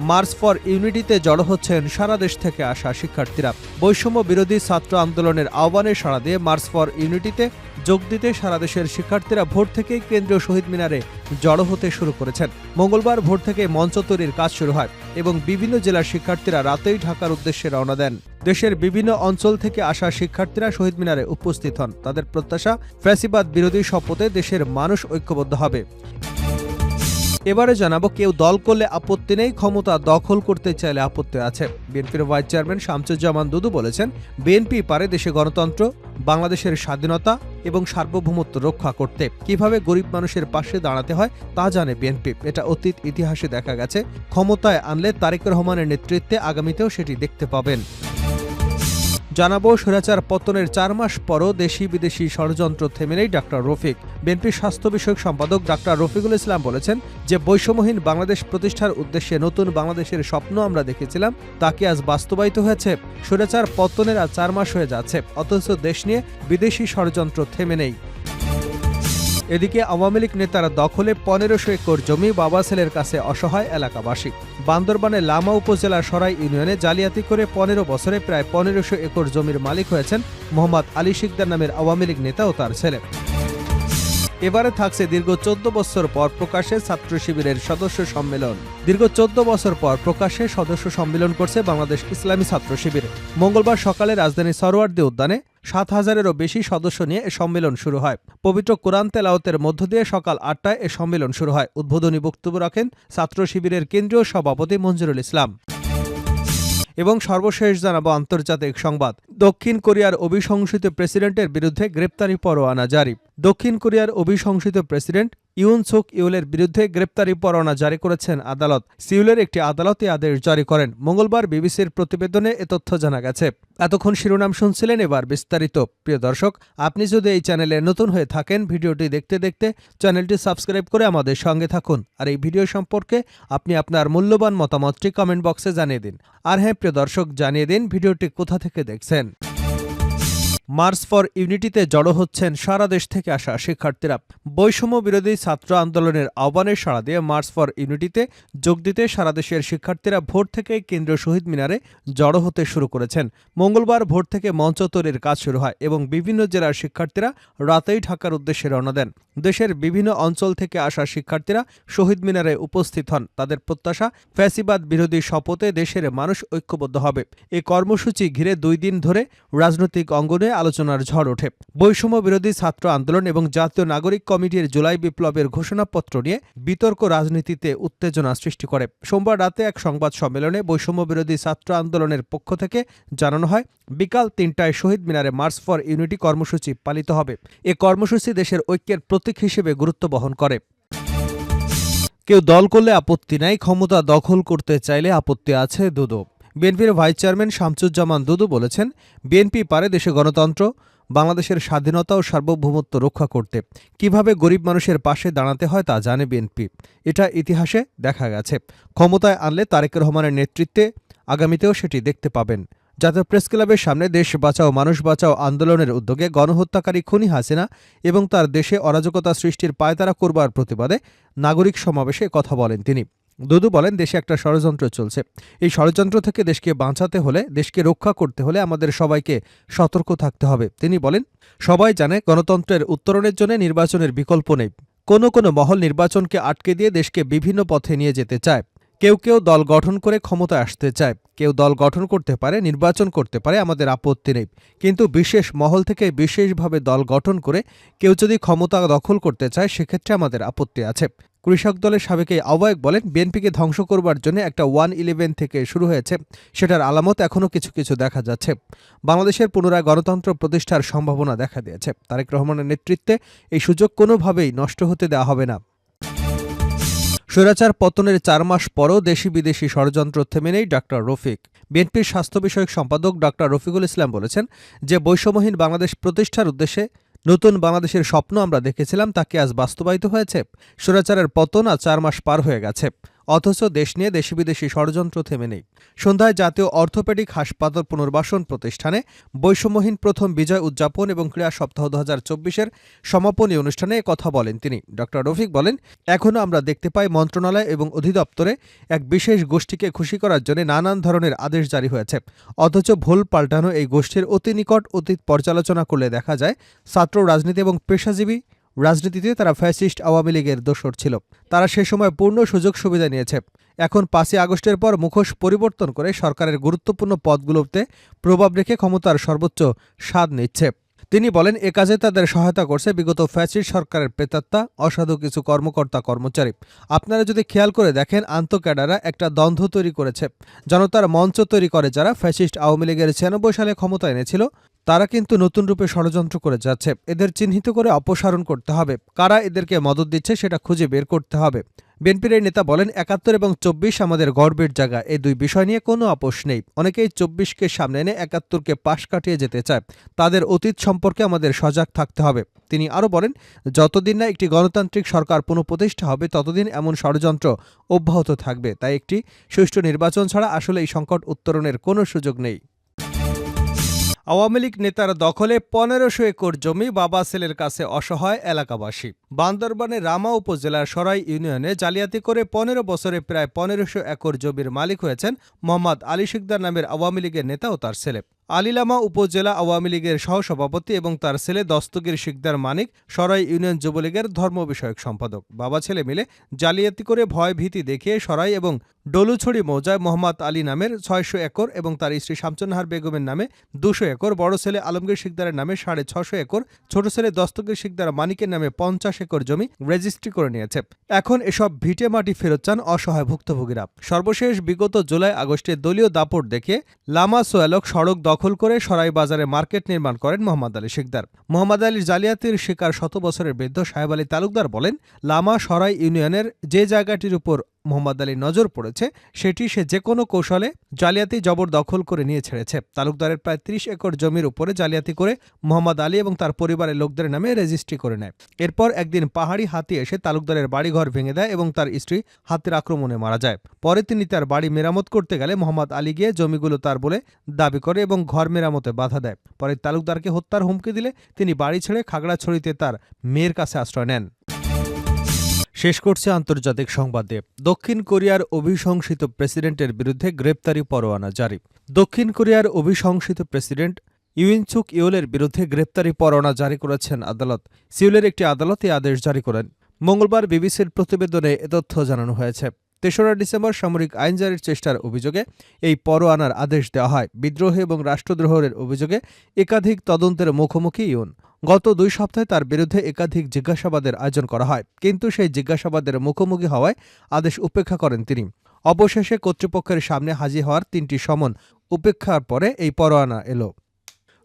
March for ইউনিটিতে জড়ো হচ্ছেন সারা দেশ থেকে আসা শিক্ষার্থীরা। বৈষম্য বিরোধী ছাত্র আন্দোলনের আহ্বানে সাড়া দিয়ে মার্চ ফর ইউনিটিতে যোগ দিতে সারা দেশের শিক্ষার্থীরা ভোর থেকেই কেন্দ্রীয় শহীদ মিনারে জড়ো হতে শুরু করেছেন। মঙ্গলবার ভোর থেকে মঞ্চ তৈরির কাজ শুরু হয় এবং বিভিন্ন জেলার শিক্ষার্থীরা রাতেই ঢাকার উদ্দেশ্যে রওনা দেন। দেশের বিভিন্ন অঞ্চল থেকে আসা শিক্ষার্থীরা শহীদ মিনারে উপস্থিত হন। তাদের প্রত্যাশা ফ্যাসিবাদ বিরোধী শপথে দেশের মানুষ ঐক্যবদ্ধ হবে। এবারে জানাব কেউ দল করলে আপত্তি নেই, ক্ষমতা দখল করতে চাইলে আপত্তি আছে। বিএনপির ভাইস চেয়ারম্যান শামসুজ্জামান দুদু বলেছেন, বিএনপি পারে দেশে গণতন্ত্র, বাংলাদেশের স্বাধীনতা এবং সার্বভৌমত্ব রক্ষা করতে। কীভাবে গরিব মানুষের পাশে দাঁড়াতে হয় তা জানে বিএনপি। এটা অতীত ইতিহাসে দেখা গেছে। ক্ষমতায় আনলে তারেক রহমানের নেতৃত্বে আগামীতেও সেটি দেখতে পাবেন। জানাব, স্বৈরাচার পতনের চার মাস পরও দেশি বিদেশি ষড়যন্ত্র থেমে নেই ডাক্তার রফিক। বিএনপির স্বাস্থ্য বিষয়ক সম্পাদক ডাক্তার রফিকুল ইসলাম বলেছেন যে, বৈষম্যহীন বাংলাদেশ প্রতিষ্ঠার উদ্দেশ্যে নতুন বাংলাদেশের স্বপ্ন আমরা দেখেছিলাম তাকে আজ বাস্তবায়িত হয়েছে? স্বৈরাচার পতনের আর চার মাস হয়ে যাচ্ছে, অথচ দেশ নিয়ে বিদেশি ষড়যন্ত্র থেমে নেই। এদিকে আওয়ামী লীগ নেতারা দখলে পনেরোশো একর জমি বাবা ছেলের কাছে অসহায় এলাকাবাসী। বান্দরবানের লামা উপজেলার সরাই ইউনিয়নে জালিয়াতি করে পনেরো বছরে প্রায় পনেরোশো একর জমির মালিক হয়েছেন মোহাম্মদ আলী শিকদার নামের আওয়ামী লীগ নেতা ও তার ছেলে। এবারে থাকছে দীর্ঘ চোদ্দ বছর পর প্রকাশ্যে ছাত্র শিবিরের সদস্য সম্মেলন। দীর্ঘ চোদ্দ বছর পর প্রকাশ্যে সদস্য সম্মেলন করছে বাংলাদেশ ইসলামী ছাত্র শিবির। মঙ্গলবার সকালে রাজধানী সরোয়ার্দী উদ্যানে সাত হাজারেরও বেশি সদস্য নিয়ে এ সম্মেলন শুরু হয়। পবিত্র কোরআন তেলাওতের মধ্য দিয়ে সকাল আটটায় এ সম্মেলন শুরু হয়। উদ্বোধনী বক্তব্য রাখেন ছাত্র শিবিরের কেন্দ্রীয় সভাপতি মঞ্জুরুল ইসলাম। এবং সর্বশেষ জানাব আন্তর্জাতিক সংবাদ। দক্ষিণ কোরিয়ার অভিশংসিত প্রেসিডেন্টের বিরুদ্ধে গ্রেপ্তারি পরোয়ানা জারি। দক্ষিণ কোরিয়ার অভিশংসিত প্রেসিডেন্ট ইউন সুক ইউলের বিরুদ্ধে গ্রেপ্তারি পরোয়ানা জারি করেছেন আদালত। সিউলের একটি আদালতে আদেশ জারি করেন। মঙ্গলবার বিবিসির প্রতিবেদনে এ তথ্য জানা গেছে। এতক্ষণ শিরোনাম শুনছিলেন এবার বিস্তারিত। প্রিয় দর্শক, আপনি যদি এই চ্যানেলে নতুন হয়ে থাকেন, ভিডিওটি দেখতে দেখতে চ্যানেলটি সাবস্ক্রাইব করে আমাদের সঙ্গে থাকুন। আর এই ভিডিও সম্পর্কে আপনি আপনার মূল্যবান মতামতটি কমেন্ট বক্সে জানিয়ে দিন। আর হ্যাঁ প্রিয় দর্শক, জানিয়ে দিন ভিডিওটি কোথা থেকে দেখছেন। মার্চ ফর ইউনিটিতে জড়ো হচ্ছেন সারা দেশ থেকে আসা শিক্ষার্থীরা। বৈষম্য বিরোধী ছাত্র আন্দোলনের আহ্বানে সাড়া দিয়ে মার্চ ফর ইউনিটিতে যোগ দিতে সারা দেশের শিক্ষার্থীরা ভোর থেকে কেন্দ্রীয় শহীদ মিনারে জড়ো হতে শুরু করেছেন। মঙ্গলবার ভোর থেকে মঞ্চ তৈরির কাজ শুরু হয় এবং বিভিন্ন জেলার শিক্ষার্থীরা রাতেই ঢাকার উদ্দেশ্যে রওনা দেন। দেশের বিভিন্ন অঞ্চল থেকে আসা শিক্ষার্থীরা শহীদ মিনারে উপস্থিত হন। তাদের প্রত্যাশা, ফ্যাসিবাদ বিরোধী শপথে দেশের মানুষ ঐক্যবদ্ধ হবে। এ কর্মসূচি ঘিরে দুই দিন ধরে রাজনৈতিক অঙ্গনে আলোচনার ঝড় ওঠে। বৈষম্য বিরোধী ছাত্র আন্দোলন এবং জাতীয় নাগরিক কমিটির জুলাই বিপ্লবের ঘোষণাপত্র নিয়ে বিতর্ক রাজনীতিতে উত্তেজনা সৃষ্টি করে। সোমবার রাতে এক সংবাদ সম্মেলনে বৈষম্য বিরোধী ছাত্র আন্দোলনের পক্ষ থেকে জানানো হয়, বিকাল তিনটায় শহীদ মিনারে মার্চ ফর ইউনিটি কর্মসূচি পালিত হবে। এ কর্মসূচি দেশের ঐক্যের প্রতীক হিসেবে গুরুত্ব বহন করে। কেউ দল করলে আপত্তি নাই, ক্ষমতা দখল করতে চাইলে আপত্তি আছে দুদু বিএনপির ভাইস চেয়ারম্যান শামসুজ্জামান দুদু বলেছেন, বিএনপি পারে দেশে গণতন্ত্র, বাংলাদেশের স্বাধীনতা ও সার্বভৌমত্ব রক্ষা করতে। কীভাবে গরিব মানুষের পাশে দাঁড়াতে হয় তা জানে বিএনপি। এটা ইতিহাসে দেখা গেছে। ক্ষমতায় আনলে তারেক রহমানের নেতৃত্বে আগামীতেও সেটি দেখতে পাবেন। জাতীয় প্রেস ক্লাবের সামনে দেশ বাঁচাও, মানুষ বাঁচাও আন্দোলনের উদ্যোগে গণহত্যাকারী খুনি হাসিনা এবং তার দেশে অরাজকতা সৃষ্টির পায়তারা করবার প্রতিবাদে নাগরিক সমাবেশে কথা বলেন তিনি। দুদু বলেন, দেশে একটা ষড়যন্ত্র চলছে। এই ষড়যন্ত্র থেকে দেশকে বাঁচাতে হলে, দেশকে রক্ষা করতে হলে আমাদের সবাইকে সতর্ক থাকতে হবে। তিনি বলেন, সবাই জানে গণতন্ত্রের উত্তরণের জন্য নির্বাচনের বিকল্প নেই। কোনো কোনো মহল নির্বাচনকে আটকে দিয়ে দেশকে বিভিন্ন পথে নিয়ে যেতে চায়। কেউ কেউ দল গঠন করে ক্ষমতা আসতে চায়। কেউ দল গঠন করতে পারে, নির্বাচন করতে পারে, আমাদের আপত্তি নেই। কিন্তু বিশেষ মহল থেকে বিশেষভাবে দল গঠন করে, কেউ যদি ক্ষমতা দখল করতে চায়, সেক্ষেত্রে আমাদের আপত্তি আছে। কৃষক দলের সাবেক আহ্বায়ক বলেন, বিএনপিকে ধ্বংস করবার জন্য একটা ওয়ান ইলেভেন থেকে শুরু হয়েছে। সেটার আলামত এখনও কিছু কিছু দেখা যাচ্ছে। বাংলাদেশের পুনরায় গণতন্ত্র প্রতিষ্ঠার সম্ভাবনা দেখা দিয়েছে। তারেক রহমানের নেতৃত্বে এই সুযোগ কোনোভাবেই নষ্ট হতে দেওয়া হবে না। স্বৈরাচার পতনের চার মাস পরও দেশি বিদেশি ষড়যন্ত্র থেমে নেই ডাক্তার রফিক। বিএনপির স্বাস্থ্য বিষয়ক সম্পাদক ডাক্তার রফিকুল ইসলাম বলেছেন যে, বৈষম্যহীন বাংলাদেশ প্রতিষ্ঠার উদ্দেশ্যে নতুন বাংলাদেশের স্বপ্ন আমরা দেখেছিলাম, তাকে আজ বাস্তবায়িত হয়েছে। স্বৈরাচারের পতন আর চার মাস পার হয়ে গেছে। অথচ দেশ নিয়ে দেশি বিদেশি ষড়যন্ত্র থেমে নেই। সন্ধ্যায় জাতীয় অর্থোপেডিক হাসপাতাল পুনর্বাসন প্রতিষ্ঠানে বৈষম্যহীন প্রথম বিজয় উদযাপন এবং ক্রীড়া সপ্তাহ দু হাজার চব্বিশের সমাপনী অনুষ্ঠানে কথা বলেন তিনি। ড. রফিক বলেন, এখনও আমরা দেখতে পাই মন্ত্রণালয় এবং অধিদপ্তরে এক বিশেষ গোষ্ঠীকে খুশি করার জন্য নানান ধরনের আদেশ জারি হয়েছে। অথচ ভুল পাল্টানো এই গোষ্ঠীর অতি নিকট অতীত পর্যালোচনা করলে দেখা যায় ছাত্র, রাজনীতি এবং পেশাজীবী রাজনীতিতে তারা ফ্যাসিস্ট আওয়ামী লীগের দোসর ছিল। তারা সে সময় পূর্ণ সুযোগ সুবিধা নিয়েছে। এখন পাঁচই আগস্টের পর মুখোশ পরিবর্তন করে সরকারের গুরুত্বপূর্ণ পদগুলোতে প্রভাব রেখে ক্ষমতার সর্বোচ্চ স্বাদ নিচ্ছে। তিনি বলেন, এ কাজে তাদের সহায়তা করছে বিগত ফ্যাসিস্ট সরকারের প্রেতাত্মা অসাধু কিছু কর্মকর্তা, কর্মচারী। আপনারা যদি খেয়াল করে দেখেন, আন্তঃক্যাডাররা একটা দ্বন্দ্ব তৈরি করেছে। জনতার মঞ্চ তৈরি করে যারা ফ্যাসিস্ট আওয়ামী লীগের ছিয়ানব্বই সালে ক্ষমতা এনেছিল তারা কিন্তু নতুন রূপে ষড়যন্ত্র করে যাচ্ছে। এদের চিহ্নিত করে অপসারণ করতে হবে। কারা এদেরকে মদত দিচ্ছে সেটা খুঁজে বের করতে হবে। বিএনপির এই নেতা বলেন, একাত্তর এবং চব্বিশ আমাদের গর্বের জায়গা। এই দুই বিষয় নিয়ে কোনো আপোষ নেই। অনেকেই চব্বিশকে সামনে এনে একাত্তরকে পাশ কাটিয়ে যেতে চায়। তাদের অতীত সম্পর্কে আমাদের সজাগ থাকতে হবে। তিনি আরও বলেন, যতদিন না একটি গণতান্ত্রিক সরকার পুনঃপ্রতিষ্ঠা হবে, ততদিন এমন ষড়যন্ত্র অব্যাহত থাকবে। তাই একটি সুষ্ঠু নির্বাচন ছাড়া আসলে এই সংকট উত্তরণের কোনো সুযোগ নেই। আওয়ামী লীগ নেতার দখলে পনেরোশো একর জমি বাবা সেলের কাছে অসহায় এলাকাবাসী। বান্দরবানের রামা উপজেলার সরাই ইউনিয়নে জালিয়াতি করে পনেরো বছরে প্রায় পনেরোশো একর জমির মালিক হয়েছেন মোহাম্মদ আলী শিকদার নামের আওয়ামী লীগের নেতা ও তার ছেলে। আলিলামা উপজেলা আওয়ামী লীগের সহসভাপতি এবং তার ছেলে দস্তগীর শিকদার মানিক সরাই ইউনিয়ন যুবলীগের ধর্ম বিষয়ক সম্পাদক। বাবা ছেলে মিলে জালিয়াতি করে ভয় ভীতি দেখিয়ে সরাই এবং ডলুছড়ি মৌজায় মোহাম্মদ আলী নামের ছয়শো একর এবং তার স্ত্রী শামচুন্নাহার বেগমের নামে দুশো একর, বড় ছেলে আলমগীর শিকদারের নামে সাড়ে ছশো একর, ছোট ছেলে দস্তগীর শিকদার মানিকের নামে পঞ্চাশ একর জমি রেজিস্ট্রি করে নিয়েছে। এখন এসব ভিটে মাটি ফেরত চান অসহায় ভুক্তভোগীরা। সর্বশেষ বিগত জুলাই আগস্টে দলীয় দাপট দেখে লামা সোয়ালক সড়ক দখল করে সরাইবাজারে মার্কেট নির্মাণ করেন মোহাম্মদ আলী শিকদার। মোহাম্মদ আলীর জালিয়াতির শিকার শত বছরের বৃদ্ধ সাহেব আলী তালুকদার বলেন, লামা সরাই ইউনিয়নের যে জায়গাটির উপর মোহাম্মদ আলীর নজর পড়েছে, সেটি সে যে কোনো কৌশলে জালিয়াতি জবরদখল করে নিয়ে ছেড়েছে। তালুকদারের প্রায় ত্রিশ একর জমির উপরে জালিয়াতি করে মোহাম্মদ আলী এবং তার পরিবারের লোকদের নামে রেজিস্ট্রি করে নেয়। এরপর একদিন পাহাড়ি হাতি এসে তালুকদারের বাড়িঘর ভেঙে দেয় এবং তার স্ত্রী হাতির আক্রমণে মারা যায়। পরে তিনি তার বাড়ি মেরামত করতে গেলে মোহাম্মদ আলী গিয়ে জমিগুলো তার বলে দাবি করে এবং ঘর মেরামতে বাধা দেয়। পরে তালুকদারকে হত্যার হুমকি দিলে তিনি বাড়ি ছেড়ে খাগড়াছড়িতে তার মেয়ের কাছে আশ্রয় নেন। শেষ করছে আন্তর্জাতিক সংবাদে। দক্ষিণ কোরিয়ার অভিশংসিত প্রেসিডেন্টের বিরুদ্ধে গ্রেপ্তারি পরোয়ানা জারি। দক্ষিণ কোরিয়ার অভিশংসিত প্রেসিডেন্ট ইউইনচুক ইউলের বিরুদ্ধে গ্রেপ্তারি পরোয়ানা জারি করেছেন আদালত। সিউলের একটি আদালত এই আদেশ জারি করেন। মঙ্গলবার বিবিসির প্রতিবেদনে এ তথ্য জানানো হয়েছে। তেসরা ডিসেম্বর সামরিক আইন জারির চেষ্টার অভিযোগে এই পরোয়ানার আদেশ দেওয়া হয়। বিদ্রোহ এবং রাষ্ট্রদ্রোহের অভিযোগে একাধিক তদন্তের মুখোমুখি ইউন। গত দুই সপ্তাহে তার বিরুদ্ধে একাধিক জিজ্ঞাসাবাদের আয়োজন করা হয়, কিন্তু সেই জিজ্ঞাসাবাদের মুখোমুখি হওয়ায় আদেশ উপেক্ষা করেন তিনি। অবশেষে কর্তৃপক্ষের সামনে হাজির হওয়ার তিনটি সমন উপেক্ষার পরে এই পরোয়ানা এলো।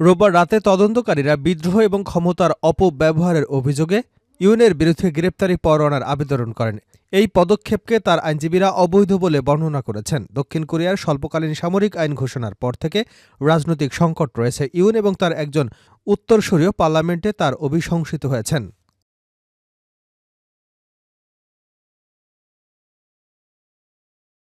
রোববার রাতে তদন্তকারীরা বিদ্রোহ এবং ক্ষমতার অপব্যবহারের অভিযোগে ইউনের বিরুদ্ধে গ্রেপ্তারি পরোয়ানার আবেদন করেন। এই পদক্ষেপকে তার আইনজীবীরা অবৈধ বলে বর্ণনা করেছেন। দক্ষিণ কোরিয়ার স্বল্পকালীন সামরিক আইন ঘোষণার পর থেকে রাজনৈতিক সংকট রয়েছে। ইউন এবং তার একজন উত্তরসূরীয় পার্লামেন্টে তার অভিশংসিত হয়েছেন।